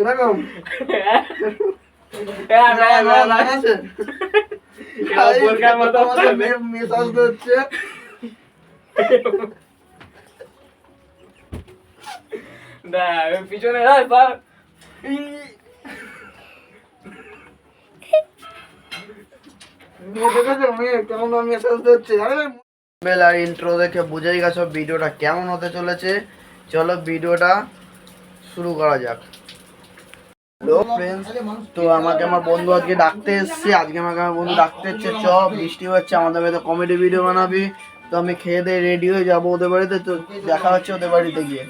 এরকম। হ্যাঁ, পিছনে বেলার ইন্ট্রো দেখে বুঝেই গেছো ভিডিওটা কেমন হতে চলেছে। চলো ভিডিওটা শুরু করা যাক। হ্যালো ফ্রেন্ডস তো আমাকে আমার বন্ধু আজকে ডাকতে এসছে। আজকে আমাকে আমার বন্ধু ডাকতে এসছে। চ বৃষ্টি হচ্ছে আমাদের বাড়িতে কমেডি ভিডিও বানাবি। তো আমি খেয়ে দিয়ে রেডি হয়ে যাব ওদের বাড়িতে। তো দেখা হচ্ছে ওদের বাড়িতে গিয়ে।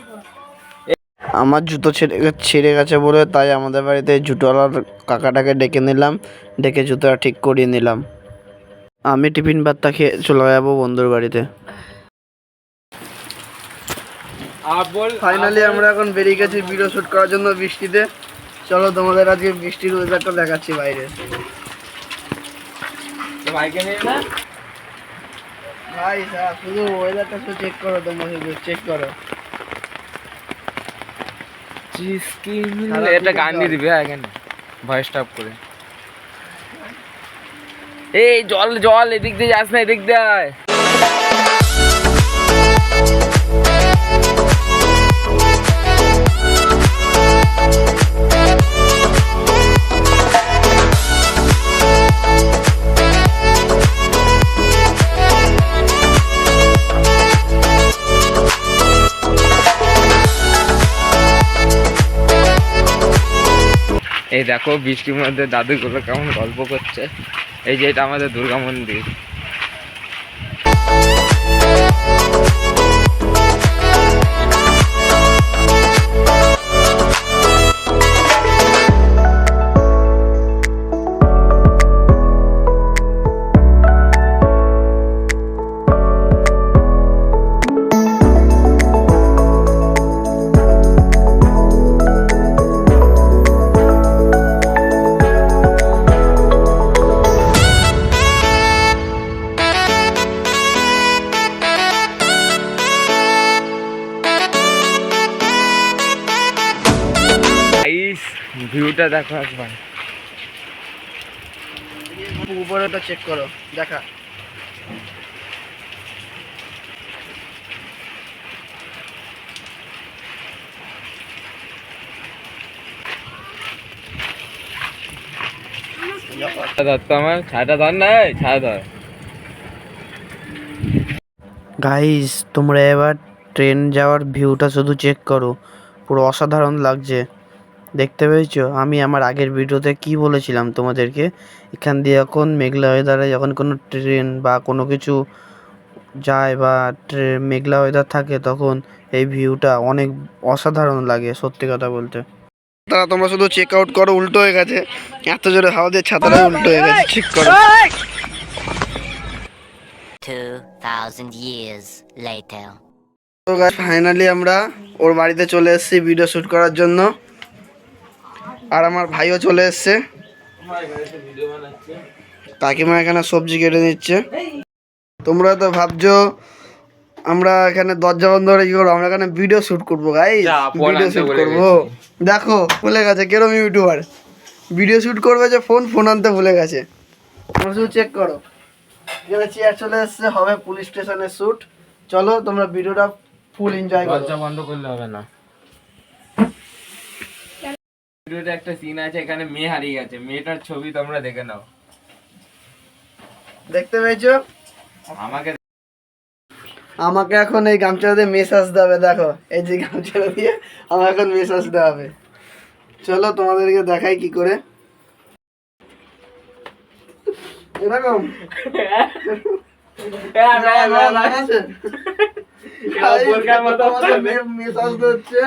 আমার জুতো ছেড়ে ছিঁড়ে গেছে বলে তাই আমাদের বাড়িতে জুতোওয়ালার কাকাটাকে ডেকে নিলাম। ডেকে জুতোটা ঠিক করিয়ে নিলাম। আমি টিফিন ভাতটা খেয়ে চলে যাব বন্ধুর বাড়িতে। ফাইনালি আমরা এখন বেরিয়ে গেছি ভিডিও শ্যুট করার জন্য বৃষ্টিতে। চলো তোমাদের আজকে বৃষ্টির ওয়েদারটা দেখাচ্ছি বাইরে। ভাইকে নিয়ে না? ভাই স্যার শুধু ওয়েদারটা তো চেক করো তোমরা শুধু চেক করো। জিসকি গান দিয়ে জল। দিবে এখানে। ভয়েস স্টপ করে। এই জল জল এদিক দিয়ে যাস না এদিক দিয়ে এই দেখো বৃষ্টির মধ্যে দাদুগুলো কেমন গল্প করছে। এই যে এটা আমাদের দুর্গা মন্দির। ভিউটা দেখো একবার। উপরেটা চেক করো দেখা। আমার ছায়াটা ধর না এই, ছায়া ধর। গাইস তোমরা এবার ট্রেন যাওয়ার ভিউটা শুধু চেক করো। পুরো অসাধারণ লাগছে। দেখতে পেয়েছ? আমি আমার আগের ভিডিওতে কি বলেছিলাম তোমাদেরকে? এখান দিয়ে এখন মেঘলা ওয়েদারে যখন কোনো ট্রেন বা কোনো কিছু যায় বা ট্রে- মেঘলা ওয়েদার থাকে তখন এই ভিউটা অনেক অসাধারণ লাগে সত্যি কথা বলতে। তারা তোমরা শুধু চেক আউট করো উল্টো হয়ে গেছে। এত জোরে হাওয়া দিয়ে ছাতাটা উল্টো হয়ে গেছে চেক করো। 2,000 years later. তো ফাইনালি আমরা ওর বাড়িতে চলে এসেছি ভিডিও শ্যুট করার জন্য। আর আমার ভাইও চলে এসছে। কাকিমা এখানে সবজি কেটে নিচ্ছে। তোমরা তো ভাবছ আমরা এখানে দরজা বন্ধ করে কি করব? আমরা এখানে ভিডিও শ্যুট করব গাই ভিডিও শ্যুট করব। দেখো ভুলে গেছে কেরম ইউটিউবার ভিডিও শ্যুট করবে যে ফোন ফোন আনতে ভুলে গেছে। তোমরা শুধু চেক করো। এখানে চেয়ার চলে এসছে হবে পুলিশ স্টেশনের শ্যুট চলো তোমরা ভিডিওটা ফুল এনজয় করো। দরজা বন্ধ করলে হবে না। ভিডিওতে একটা সিন আছে এখানে মেয়ে হারিয়ে গেছে। মেয়েটার ছবি তোমরা দেখে নাও। দেখতে পেয়েছ? আমাকে আমাকে এখন এই গামছাটা দিয়ে মেসাজ দেবে দেখো। এই যে গামছাটা দিয়ে আমার এখন মেসাজ দেওয়া হবে। চলো তোমাদেরকে দেখাই কি করে। এরকম। হ্যাঁ, তোমাদের মেয়ে মেসাজ দিচ্ছে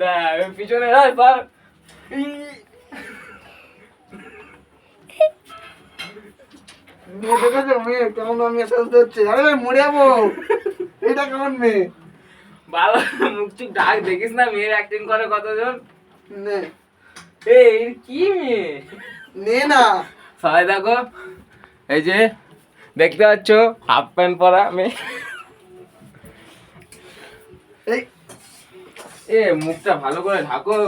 না পিছনে স্যার। মেয়ে মেয়ে কেমন মেসাজ দিচ্ছে আরে মরে যাব। এটা কেমন মেয়ে? ভালো মুখ চুখ ডাক দেখিস না মেয়ের অ্যাক্টিং করে কতজন? নে। এই কি মেয়ে? নে না। সবাই দেখো এই যে দেখতে পাচ্ছ হাফ প্যান্ট পরা মেয়ে। এই এ মুখটা ভালো করে ঢাকো।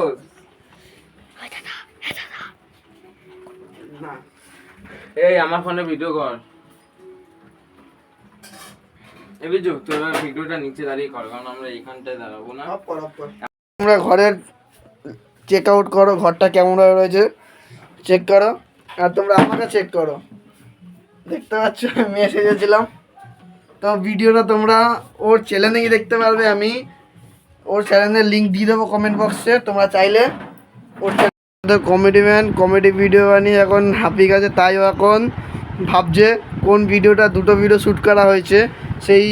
এই আমার ফোনে ভিডিও কর। এ বিজু তোর ভিডিওটা নিচে দাঁড়িয়ে কর কারণ আমরা এইখানটায় দাঁড়াবো না। তোমরা ঘরের চেক আউট করো ঘরটা কেমন ভাবে রয়েছে। চেক করো আর তোমরা আমাকে চেক করো। দেখতে পাচ্ছ আমি এসে গেছিলাম। তো ভিডিওটা তোমরা ওর চ্যানেলে গিয়ে দেখতে পারবে আমি ওর চ্যানেলের লিঙ্ক দিয়ে দেবো কমেন্ট বক্সে তোমরা চাইলে ওর channel comedy man comedy video বানিয়ে এখন হাঁপি গেছে তাই ও এখন ভাবছে কোন ভিডিওটা দুটো ভিডিও শ্যুট করা হয়েছে, সেই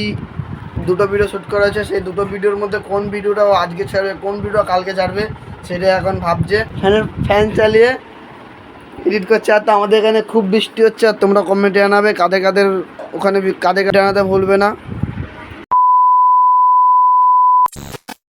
দুটো ভিডিও শ্যুট করা হয়েছে, সেই দুটো ভিডিওর মধ্যে কোন ভিডিওটা ও আজকে ছাড়বে, কোন ভিডিও কালকে ছাড়বে সেটা এখন ভাবছে। ফ্যানের ফ্যান চালিয়ে এডিট করছে, আর তো আমাদের এখানে খুব বৃষ্টি হচ্ছে, আর তোমরা কমেন্টে আনাবে কাদের কাদের ওখানে কাদের কাদের জানাতে ভুলবে না।